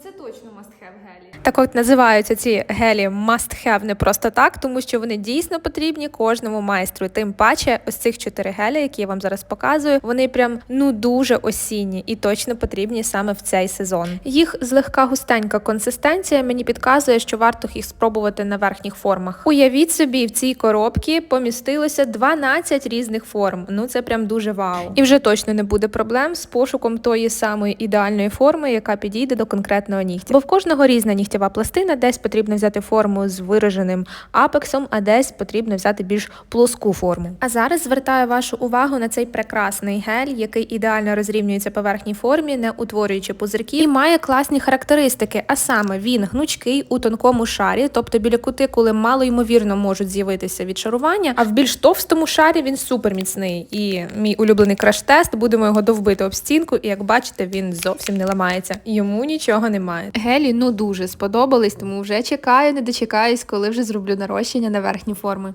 Оце точно must have гелі. Так от називаються ці гелі must have не просто так, тому що вони дійсно потрібні кожному майстру. Тим паче, ось цих чотири гелі, які я вам зараз показую, вони прям ну дуже осінні і точно потрібні саме в цей сезон. Їх злегка густенька консистенція мені підказує, що варто їх спробувати на верхніх формах. Уявіть собі, в цій коробці помістилося 12 різних форм. Ну це прям дуже вау. І вже точно не буде проблем з пошуком тої самої ідеальної форми, яка підійде до конкретного нігтя. Бо в кожного різна нігтєва пластина, десь потрібно взяти форму з вираженим апексом, а десь потрібно взяти більш плоску форму. А зараз звертаю вашу увагу на цей прекрасний гель, який ідеально розрівнюється по верхній формі, не утворюючи пузирків, і має класні характеристики. А саме він гнучкий у тонкому шарі, тобто біля кутикули мало ймовірно можуть з'явитися відшарування, а в більш товстому шарі він супер міцний. І мій улюблений краш-тест будемо його довбити об стінку, і як бачите, він зовсім не ламається. Йому нічого немає. Гелі ну дуже сподобались, тому вже чекаю, не дочекаюсь, коли вже зроблю нарощення на верхні форми.